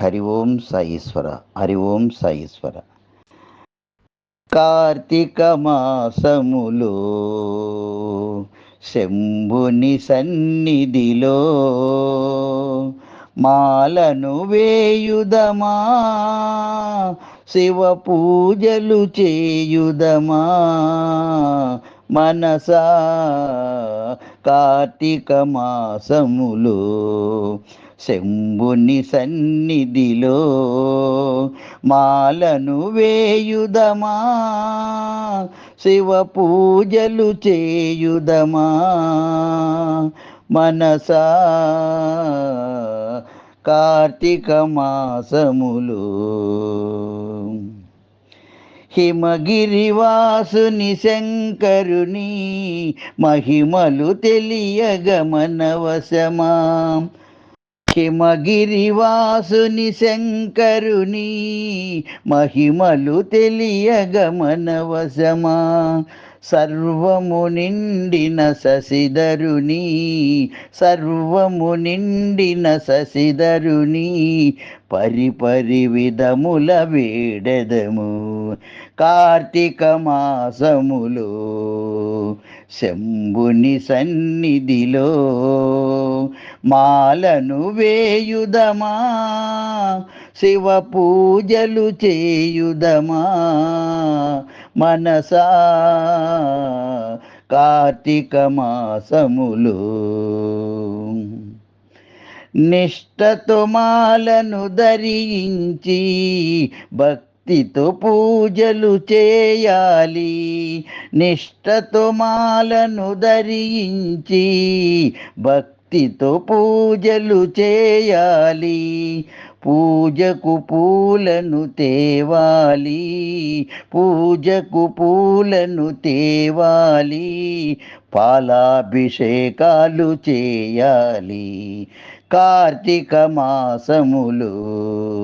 హరి ఓం సాయిశ్వర హరి ఓం సాయిశ్వర కార్తీక మాసములో శంభుని సన్నిధిలో మాలను వేయుదమా? శివ పూజలు చేయుదమా? మనసా? కార్తీక మాసములో శంభుని సన్నిధిలో మాలను వేయుదమా? శివ పూజలు చేయుదమా? మనసా కార్తీక మాసములు. హిమగిరివాసుని శంకరుని మహిమలు తెలియగ మనవశమా? హిమగిరివాసుని శంకరుని మహిమలు తెలియగ మనవశమా సర్వము నిండిన శశిధరుని సర్వము నిండిన శశిధరుని పరిపరి విధముల వేడెదము. కార్తీక మాసములో శంభుని సన్నిధిలో మాలను వేయుదమా? శివ పూజలు చేయుదమా? మనసా కార్తీక మాసములు. నిష్టతో మాలను ధరించి భక్తితో పూజలు చేయాలి. నిష్టతో మాలను ధరించి భక్తితో పూజలు చేయాలి. పూజకు పూలను తేవాలి. పూజకు పూలను తేవాలి. పాలాభిషేకాలు చేయాలి. కార్తీక మాసములు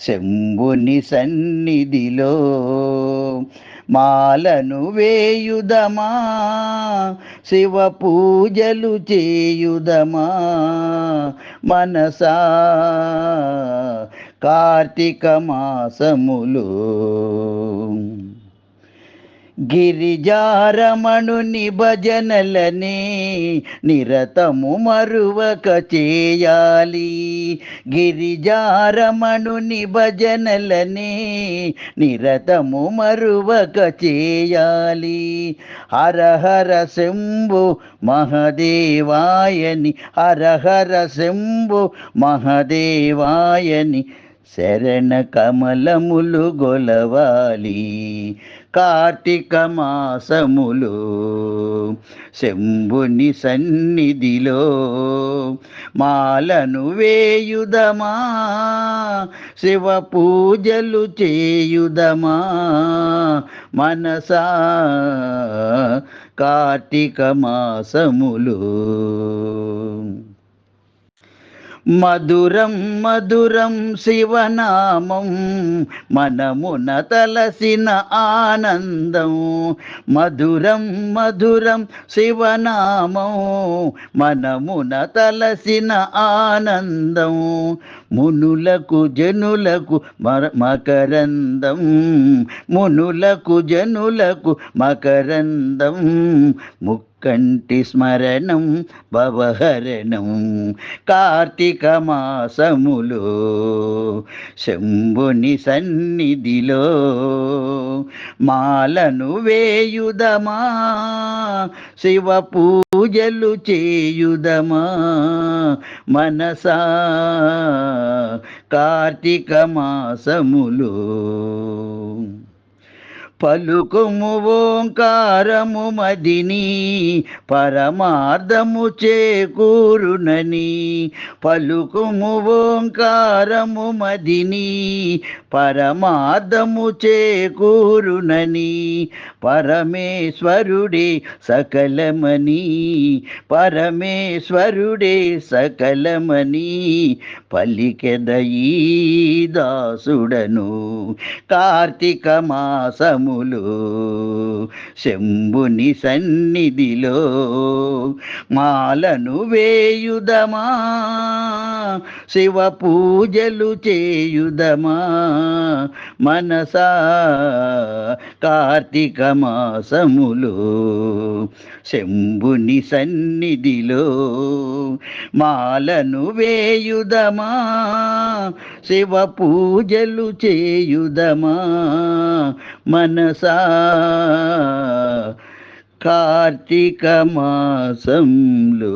శంభుని సన్నిధిలో మాలను వేయుదమా? శివ పూజలు చేయుదమా? మనసా? కార్తీక మాసములో గిరిజారమణుని భజనలనే నిరతము మరువక చేయాలి. గిరిజారమణుని భజనలనే నిరతము మరువక చేయాలి. హరహర శంభు మహదేవాయని హరహర శంభు మహదేవాయని శరణ కమలములు గొలవాలి. కార్తీక మాసములు శంభుని సన్నిధిలో మాలను వేయుదమా? శివ పూజలు చేయుదమా? మనసా? కార్తీక మాసములు మధురం మధురం శివనామం మనమున తలసిన ఆనందం. మధురం మధురం శివనామం మనమున తలసిన ఆనందం. మునులకు జనులకు మకరందం. మునులకు జనులకు మకరందం. ముక్ స్మరణం భవహరణం కార్తీక మాసములో శంభుని సన్నిధిలో మాలను వేయుదమా? శివ పూజలు చేయుదమా? మనసా? కార్తీక మాసములు పలుకుము ఓంకారము మదిని పరమార్థము చేకూరునని. పలుకుము ఓంకారము మదిని పరమార్థము చేకూరునని. పరమేశ్వరుడే సకలమని పరమేశ్వరుడే సకలమని. పలికెదయీ దాసుడను కార్తీక మాసములు శంభుని సన్నిధిలో మాలను వేయుదమా? శివ పూజలు చేయుదమా? మనసా కార్తీక మాసములో శంభుని సన్నిధిలో మాలను వేయుదమా? శివ పూజలు చేయుదమా? మన మనసా కార్తీక మాసంలో.